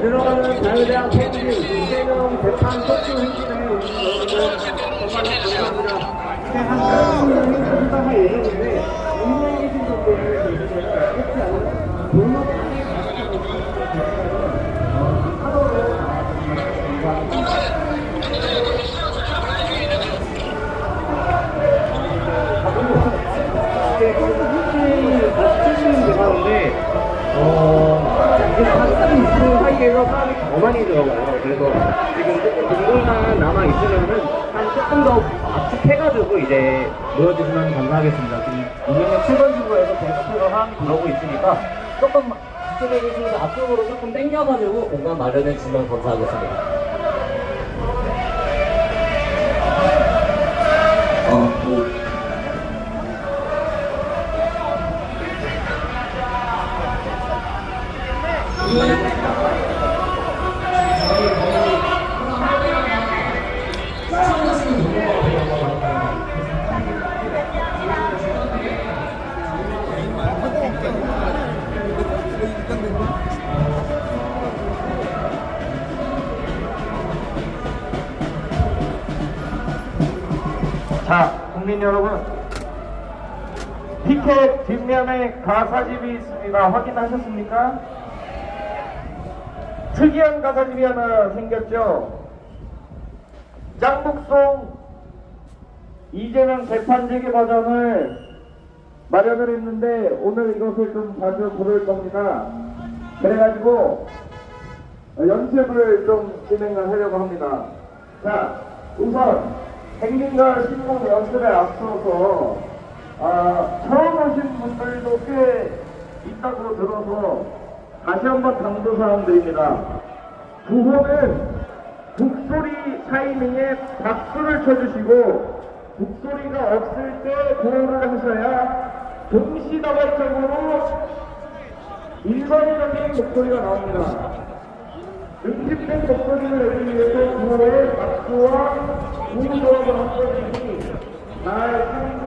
늘어가는 자유대학 팬들이 이재명 재판 소추 행진에 오신 여러분들 정말 감사합니다. 이제 한 30분이 행사할 예정인데 운명에 계신 분들 계시면 혹시 않은 골목 안에 가시는 이게 콘서트 맞추시는 게 하는데 어 사이에서 사람이 더 많이 들어가요. 그래서 지금 조금 공공만 남아 있으면은 한 조금 더 압축해가지고 이제 모여주시면 감사하겠습니다. 지금 운명의 7번 출구에서 계속해서 사람이 들어오고 있으니까 조금 계시는 앞쪽으로 조금 당겨가지고 공간 마련해 주시면 감사하겠습니다. 자, 국민 여러분. 티켓 뒷면에 가사집이 있습니다. 확인하셨습니까? 특이한 가사집이 하나 생겼죠? 짱북송 이재명 재판재개 버전을 마련을 했는데 오늘 이것을 좀 자주 부를 겁니다. 그래가지고 연습을 좀 진행을 하려고 합니다. 자, 우선 행진과 신곡 연습에 앞서서 아, 처음 오신 분들도 꽤 있다고 들어서 다시 한번 당부사항 드립니다. 구호는 북소리 타이밍에 박수를 쳐주시고 북소리가 없을 때 구호를 하셔야 동시다발적으로 일반적인 목소리가 나옵니다. 응집된 목소리를 내기 위해서 구호에 박수와 ああ。